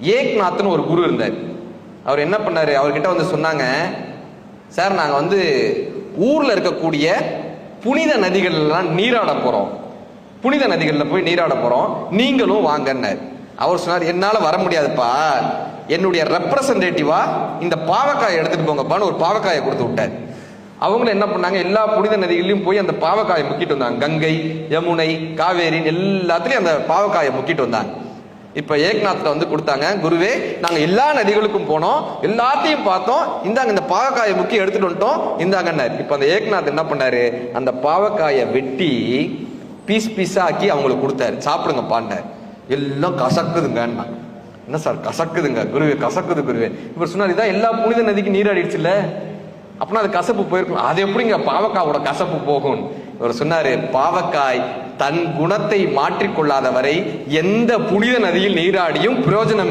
ஏக்நாத்னு ஒரு குரு இருந்தார். அவர் என்ன பண்ணார்? அவர்கிட்ட வந்து சொன்னாங்க சார் நாங்கள் வந்து ஊரில் இருக்கக்கூடிய புனித நதிகள்லாம் நீராட போகிறோம் புனித நதிகளில் போய் நீராட போகிறோம் நீங்களும் வாங்கன்னார். அவர் சொன்னார் என்னால் வர முடியாதுப்பா. என்னுடைய ரெப்ரசன்டேட்டிவா இந்த பாவக்காயை எடுத்துட்டு போங்கப்பான்னு ஒரு பாவக்காயை கொடுத்து விட்டார். அவங்களும் என்ன பண்ணாங்க? எல்லா புனித நதிகளையும் போய் அந்த பாவக்காயை முக்கிட்டு வந்தாங்க. கங்கை யமுனை காவேரி எல்லாத்துலேயும் அந்த பாவக்காயை முக்கிட்டு வந்தாங்க. இப்ப ஏக்நாத்ல வந்து கொடுத்தாங்க. குருவே நாங்க எல்லா நதிகளுக்கும் போனோம். எல்லாத்தையும் பார்த்தோம். இந்தாங்க இந்த பாவக்காயை முக்கி எடுத்துட்டு வந்துட்டோம். இந்தாங்கன்னாரு. இப்ப அந்த ஏக்நாத் என்ன பண்ணாரு? அந்த பாவக்காயை வெட்டி பீஸ் பீஸா ஆக்கி அவங்களுக்கு கொடுத்தாரு. சாப்பிடுங்க பாண்டார் எல்லாம் கசக்குதுங்க என்ன சார் கசக்குதுங்க. குருவே கசக்குது குருவே. இவர் சொன்னார் இதான் எல்லா புனித நதிக்கு நீராடிடுச்சுல்ல? அப்படின்னா அது கசப்பு போயிருக்கும். அது எப்படிங்க பாவக்காவோட கசப்பு போகும் இவர் சொன்னாரு பாவக்காய் தன் குணத்தை மாற்றிக்கொள்ளாத வரை எந்த புனித நதியில் நீராடியும் பிரயோஜனம்